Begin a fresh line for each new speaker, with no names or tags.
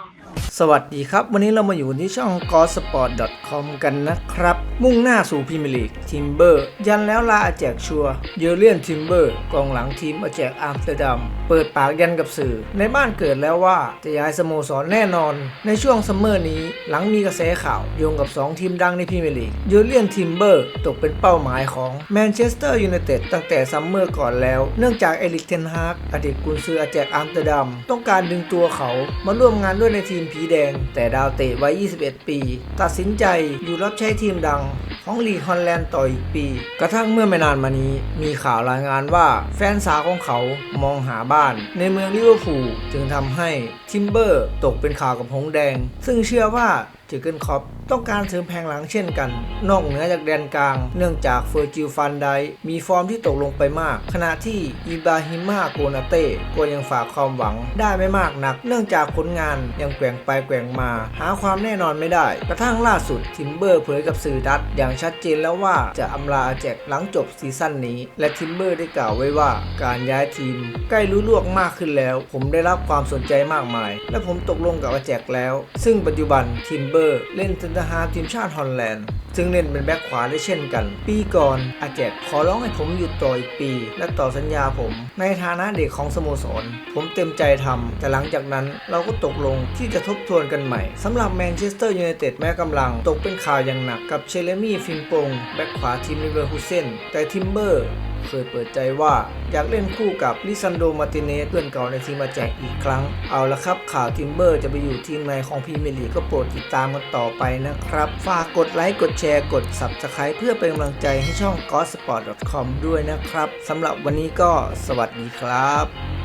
down. สวัสดีครับ วันนี้เรามาอยู่ที่ช่อง g o s p o r t c o m กันนะครับ มุ่งหน้าสู่พรีเมียร์ลีกทิมเบอร์ยันแล้วลาอาแจกชัวเยอเลียนทิมเบอร์กองหลังทีมอาแจกอัมสเตอร์ดัมเปิดปากยันกับสื่อ ในบ้านเกิดแล้วว่าจะย้ายสโมสรแน่นอน ในช่วงซัมเมอร์นี้หลังมีกระแสข่าวโยงกับ 2 ทีมดังในพรีเมียร์ลีกเยอเลียนทิมเบอร์ตกเป็นเป้าหมายของแมนเชสเตอร์ยูไนเต็ดตั้งแต่ซัมเมอร์ก่อนแล้ว เนื่องจากเอริกเทนฮากอดีตกุนซืออาแจกอัมสเตอร์ดัมต้องการดึงตัวเขามาร่วมงานด้วยในทีมผีแดง แต่ดาวเตะวัย 21 ปี ตัดสินใจอยู่รับใช้ทีมดังของลีฮอลแลนด์ต่ออีกปี กระทั่งเมื่อไม่นานมานี้มีข่าวรายงานว่าแฟนสาวของเขามองหาบ้าน ในเมืองลิเวอร์พูลจึงทำให้ทิมเบอร์ตกเป็นข่าวกับหงแดง ซึ่งเชื่อว่า เจอเกินคอปต้องการเสริมแผงหลังเช่นกัน นอกเหนือจากแดนกลาง เนื่องจากเฟอร์จิลฟันไดมีฟอร์มที่ตกลงไปมาก ขณะที่อิบราฮิมาโกนาเต้ก็ยังฝากความหวังได้ไม่มากนัก เนื่องจากผลงานยังแกว่งไปแกว่งมา หาความแน่นอนไม่ได้ กระทั่งล่าสุดทิมเบอร์เผยกับสื่อดัตอย่างชัดเจนแล้วว่าจะอำลาอาแจกหลังจบซีซั่นนี้ และทิมเบอร์ได้กล่าวไว้ว่าการย้ายทีม ใกล้รู้ลวกมากขึ้นแล้ว ผมได้รับความสนใจมากมาย และผมตกลงกับอาแจกแล้ว ซึ่งปัจจุบันทิมเบอร์เล่นเซนเตอร์ฮาทีมชาติฮอลแลนด์ ซึ่งเล่นเป็นแบ็คขวาได้เช่นกัน ปีก่อนอาแจกขอร้องให้ผมหยุดต่ออีกปี และต่อสัญญาผม ในฐานะเด็กของสโมสร ผมเต็มใจทำแต่หลังจากนั้นเราก็ตกลงที่จะทบทวนกันใหม่สำหรับแมนเชสเตอร์ยูไนเต็ดแม้กำลัง ตกเป็นข่าวอย่างหนักกับเชเลมี่ฟินปงแบ็คขวาทีมลิเวอร์พูลเซนแต่ทิมเบอร์ เคยเปิดใจว่าอยากเล่นคู่กับลิซันโดมาร์ติเนสเพื่อนเก่าในทีมมาแจกอีกครั้ง เอาละครับข่าวทิมเบอร์จะไปอยู่ทีมไหนของพีเมลีกก็โปรดติดตามกันต่อไปนะครับ ฝากกดไลค์กดแชร์กด Subscribe เพื่อเป็นกำลังใจให้ช่อง g o s p o r t c o m ด้วยนะครับสำหรับวันนี้ก็สวัสดีครับ